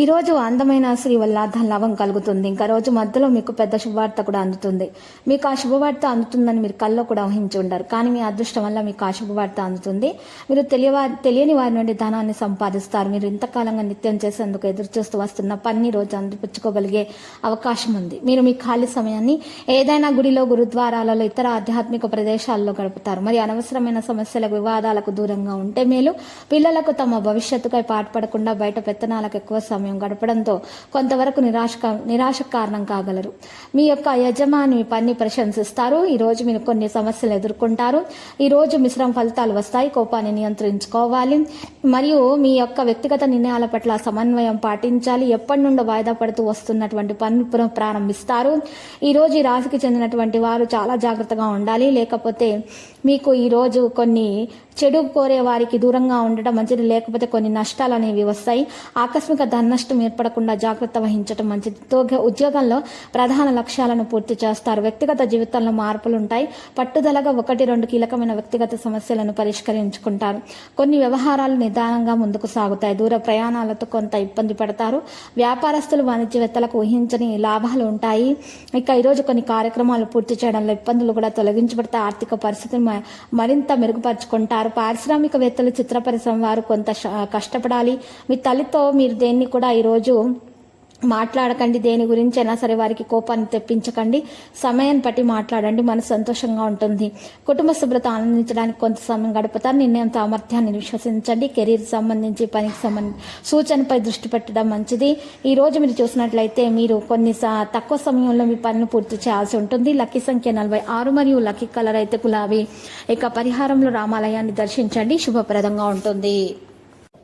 ఈ రోజు అందమైన శ్రీ వల్ల ధనలాభం కలుగుతుంది. ఇంకా రోజు మధ్యలో మీకు పెద్ద శుభవార్త కూడా అందుతుంది. మీకు ఆ శుభవార్త అందుతుందని మీరు కల్లో కూడా ఊహించి ఉండరు. కానీ మీ అదృష్టం వల్ల మీకు ఆ శుభవార్త అందుతుంది. మీరు తెలియవా తెలియని వారి నుండి ధనాన్ని సంపాదిస్తారు. మీరు ఇంతకాలంగా నిత్యం చేసేందుకు ఎదురు చూస్తూ వస్తున్న పని రోజు అందిపుచ్చుకోగలిగే అవకాశం ఉంది. మీరు మీ ఖాళీ సమయాన్ని ఏదైనా గుడిలో గురుద్వారాలలో ఇతర ఆధ్యాత్మిక ప్రదేశాల్లో గడుపుతారు. మరి అనవసరమైన సమస్యలకు వివాదాలకు దూరంగా ఉంటే మేలు. పిల్లలకు తమ భవిష్యత్తుకై పాటుపడకుండా బయట పెత్తనాలకు ఎక్కువ సమయం గడపడంతో కొంతవరకు నిరాశ నిరాశ కారణం కాగలరు. మీ యొక్క యజమాని మీ పని ప్రశంసిస్తారు. ఈరోజు మీరు కొన్ని సమస్యలు ఎదుర్కొంటారు. ఈరోజు మిశ్రమ ఫలితాలు వస్తాయి. కోపాన్ని నియంత్రించుకోవాలి. మరియు మీ యొక్క వ్యక్తిగత నిర్ణయాల పట్ల సమన్వయం పాటించాలి. ఎప్పటి నుండో వాయిదా పడుతూ వస్తున్నటువంటి పనులు ప్రారంభిస్తారు ఈరోజు ఈ రాశికి చెందినటువంటి వారు చాలా జాగ్రత్తగా ఉండాలి. లేకపోతే మీకు ఈ రోజు కొన్ని చెడు కోరే వారికి దూరంగా ఉండటం మంచిది. లేకపోతే కొన్ని నష్టాలు అనేవి వస్తాయి. ఆకస్మిక ధన నష్టం ఏర్పడకుండా జాగ్రత్త వహించడం మంచిది. ఉద్యోగంలో ప్రధాన లక్ష్యాలను పూర్తి చేస్తారు. వ్యక్తిగత జీవితంలో మార్పులు ఉంటాయి పట్టుదలగా ఒకటి రెండు కీలకమైన వ్యక్తిగత సమస్యలను పరిష్కరించుకుంటారు. కొన్ని వ్యవహారాలు నిదానంగా ముందుకు సాగుతాయి. దూర ప్రయాణాలతో కొంత ఇబ్బంది పడతారు. వ్యాపారస్తులు వాణిజ్యవేత్తలకు ఊహించని లాభాలు ఉంటాయి. ఇక ఈరోజు కొన్ని కార్యక్రమాలు పూర్తి చేయడంలో ఇబ్బందులు కూడా తొలగించబడతాయి ఆర్థిక పరిస్థితిని మ- మరింత మెరుగుపరుచుకుంటారు. పారిశ్రామికవేత్తలు చిత్ర పరిశ్రమ వారు కొంత కష్టపడాలి. మీ తల్లితో మీరు దేన్ని కూడా కూడా ఈరోజు మాట్లాడకండి దేని గురించి అయినా సరే వారికి కోపాన్ని తెప్పించకండి సమయాన్ని బట్టి మాట్లాడండి మనసు సంతోషంగా ఉంటుంది. కుటుంబ శుభ్రత ఆనందించడానికి కొంత సమయం గడుపుతారు నిర్ణయం సామర్థ్యాన్ని విశ్వసించండి కెరీర్ సంబంధించి పనికి సంబంధించి సూచనపై దృష్టి పెట్టడం మంచిది. ఈ రోజు మీరు చూసినట్లయితే మీరు కొన్ని తక్కువ సమయంలో మీ పనిని పూర్తి చేయాల్సి ఉంటుంది. లక్కీ సంఖ్య నలభై ఆరు మరియు లక్కీ కలర్ అయితే గులాబీ. ఇక పరిహారంలో రామాలయాన్ని దర్శించండి శుభప్రదంగా ఉంటుంది.